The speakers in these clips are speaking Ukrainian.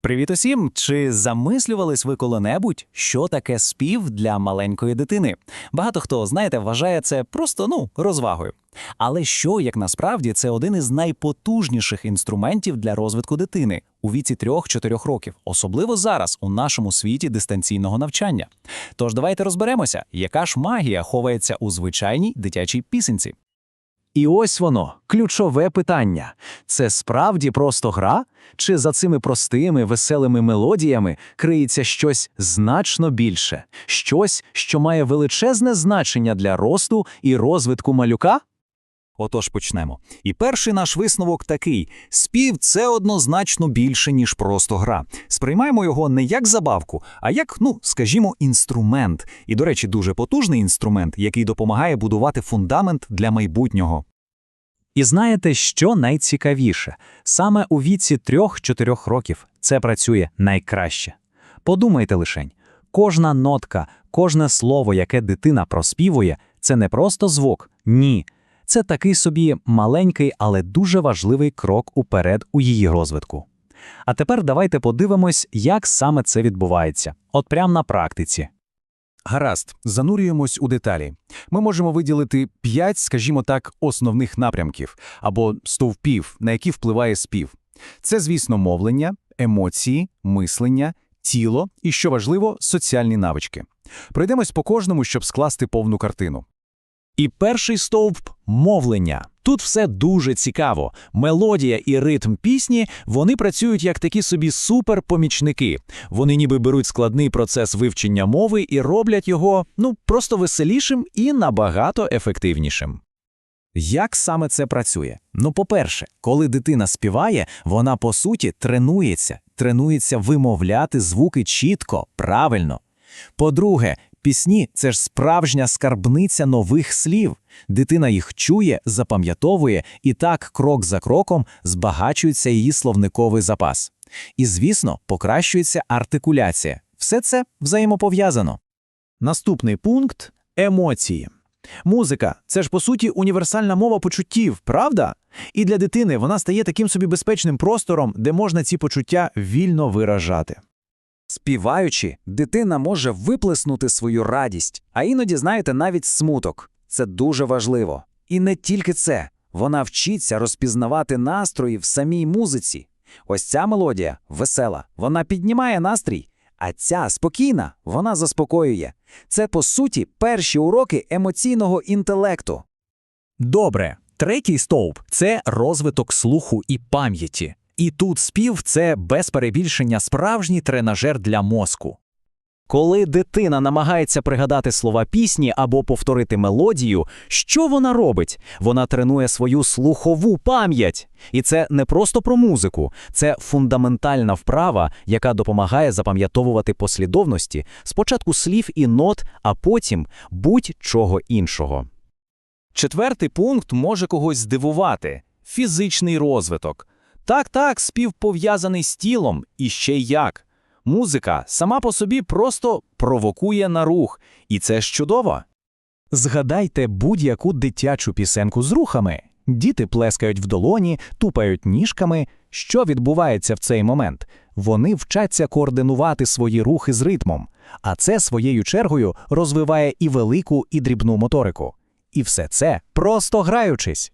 Привіт усім! Чи замислювались ви коли-небудь, що таке спів для маленької дитини? Багато хто, знаєте, вважає це просто ну розвагою. Але що, як насправді, це один із найпотужніших інструментів для розвитку дитини у віці 3-4 років, особливо зараз у нашому світі дистанційного навчання. Тож давайте розберемося, яка ж магія ховається у звичайній дитячій пісенці. І ось воно, ключове питання. Це справді просто гра? Чи за цими простими, веселими мелодіями криється щось значно більше? Щось, що має величезне значення для росту і розвитку малюка? Отож почнемо. І перший наш висновок такий: спів це однозначно більше, ніж просто гра. Сприймаємо його не як забавку, а як, ну, скажімо, інструмент. І, до речі, дуже потужний інструмент, який допомагає будувати фундамент для майбутнього. І знаєте, що найцікавіше? Саме у віці 3-4 років це працює найкраще. Подумайте лишень, кожна нотка, кожне слово, яке дитина проспівує, це не просто звук, ні. Це такий собі маленький, але дуже важливий крок уперед у її розвитку. А тепер давайте подивимось, як саме це відбувається, от прямо на практиці. Гаразд, занурюємось у деталі. Ми можемо виділити п'ять, скажімо так, основних напрямків або стовпів, на які впливає спів. Це, звісно, мовлення, емоції, мислення, тіло і, що важливо, соціальні навички. Пройдемось по кожному, щоб скласти повну картину. І перший стовп мовлення. Тут все дуже цікаво. Мелодія і ритм пісні вони працюють як такі собі суперпомічники. Вони ніби беруть складний процес вивчення мови і роблять його ну просто веселішим і набагато ефективнішим. Як саме це працює? Ну, по-перше, коли дитина співає, вона по суті тренується, тренується вимовляти звуки чітко, правильно. По-друге, пісні це ж справжня скарбниця нових слів. Дитина їх чує, запам'ятовує, і так крок за кроком збагачується її словниковий запас. І, звісно, покращується артикуляція. Все це взаємопов'язано. Наступний пункт емоції. Музика це ж по суті універсальна мова почуттів, правда? І для дитини вона стає таким собі безпечним простором, де можна ці почуття вільно виражати. Співаючи, дитина може виплеснути свою радість, а іноді, знаєте, навіть смуток. Це дуже важливо. І не тільки це. Вона вчиться розпізнавати настрої в самій музиці. Ось ця мелодія весела, вона піднімає настрій, а ця спокійна, вона заспокоює. Це, по суті, перші уроки емоційного інтелекту. Добре, третій стовп це розвиток слуху і пам'яті. І тут спів це без перебільшення справжній тренажер для мозку. Коли дитина намагається пригадати слова пісні або повторити мелодію, що вона робить? Вона тренує свою слухову пам'ять. І це не просто про музику, це фундаментальна вправа, яка допомагає запам'ятовувати послідовності спочатку слів і нот, а потім будь-чого іншого. Четвертий пункт може когось здивувати фізичний розвиток. Так, так, спів пов'язаний з тілом і ще як. Музика сама по собі просто провокує на рух, і це ж чудово. Згадайте будь-яку дитячу пісенку з рухами. Діти плескають в долоні, тупають ніжками. Що відбувається в цей момент? Вони вчаться координувати свої рухи з ритмом, а це своєю чергою розвиває і велику, і дрібну моторику. І все це просто граючись.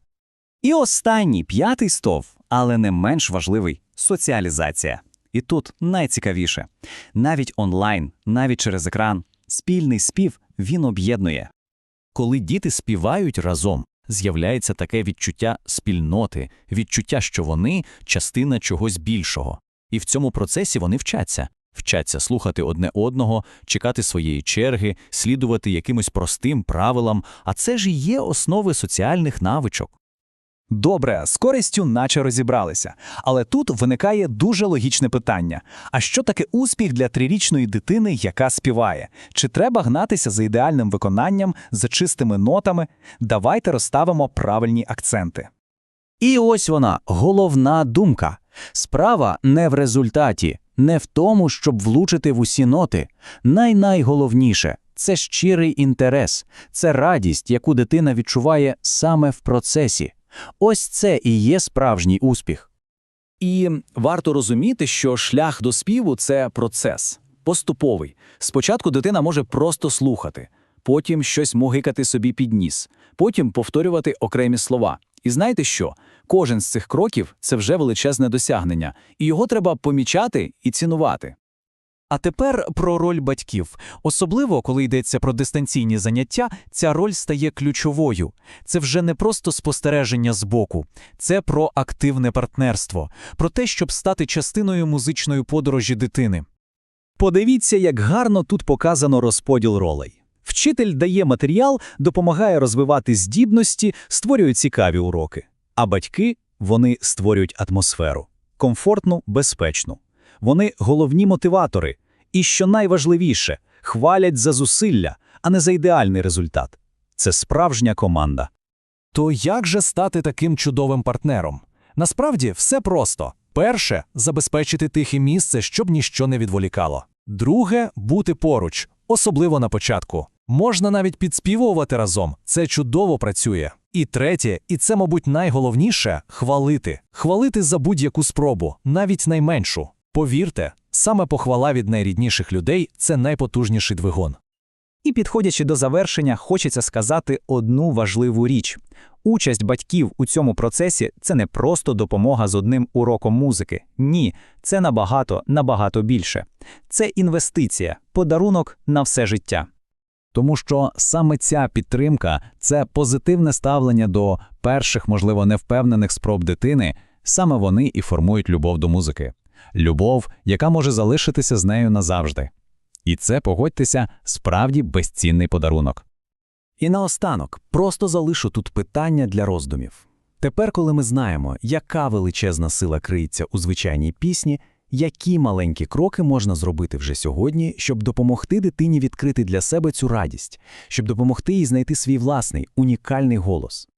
І останній п'ятий стов, але не менш важливий соціалізація. І тут найцікавіше. Навіть онлайн, навіть через екран, спільний спів він об'єднує. Коли діти співають разом, з'являється таке відчуття спільноти, відчуття, що вони частина чогось більшого. І в цьому процесі вони вчаться. Вчаться слухати одне одного, чекати своєї черги, слідувати якимось простим правилам, а це ж і є основи соціальних навичок. Добре, з користю наче розібралися. Але тут виникає дуже логічне питання: а що таке успіх для трирічної дитини, яка співає? Чи треба гнатися за ідеальним виконанням, за чистими нотами? Давайте розставимо правильні акценти. І ось вона, головна думка. Справа не в результаті, не в тому, щоб влучити в усі ноти. Най-найголовніше це щирий інтерес, це радість, яку дитина відчуває саме в процесі. Ось це і є справжній успіх. І варто розуміти, що шлях до співу це процес поступовий. Спочатку дитина може просто слухати, потім щось могикати собі під ніс, потім повторювати окремі слова. І знаєте що? Кожен з цих кроків це вже величезне досягнення, і його треба помічати і цінувати. А тепер про роль батьків. Особливо, коли йдеться про дистанційні заняття, ця роль стає ключовою. Це вже не просто спостереження збоку, це про активне партнерство, про те, щоб стати частиною музичної подорожі дитини. Подивіться, як гарно тут показано розподіл ролей. Вчитель дає матеріал, допомагає розвивати здібності, створює цікаві уроки. А батьки вони створюють атмосферу комфортну, безпечну. Вони головні мотиватори. І що найважливіше, хвалять за зусилля, а не за ідеальний результат. Це справжня команда. То як же стати таким чудовим партнером? Насправді все просто. Перше забезпечити тихе місце, щоб ніщо не відволікало. Друге бути поруч, особливо на початку. Можна навіть підспівувати разом, це чудово працює. І третє, і це, мабуть, найголовніше хвалити. Хвалити за будь-яку спробу, навіть найменшу. Повірте, саме похвала від найрідніших людей це найпотужніший двигун. І підходячи до завершення, хочеться сказати одну важливу річ: участь батьків у цьому процесі це не просто допомога з одним уроком музики. Ні, це набагато, набагато більше. Це інвестиція, подарунок на все життя. Тому що саме ця підтримка це позитивне ставлення до перших, можливо, невпевнених спроб дитини, саме вони і формують любов до музики. Любов, яка може залишитися з нею назавжди. І це, погодьтеся, справді безцінний подарунок. І наостанок просто залишу тут питання для роздумів. Тепер, коли ми знаємо, яка величезна сила криється у звичайній пісні, які маленькі кроки можна зробити вже сьогодні, щоб допомогти дитині відкрити для себе цю радість, щоб допомогти їй знайти свій власний унікальний голос.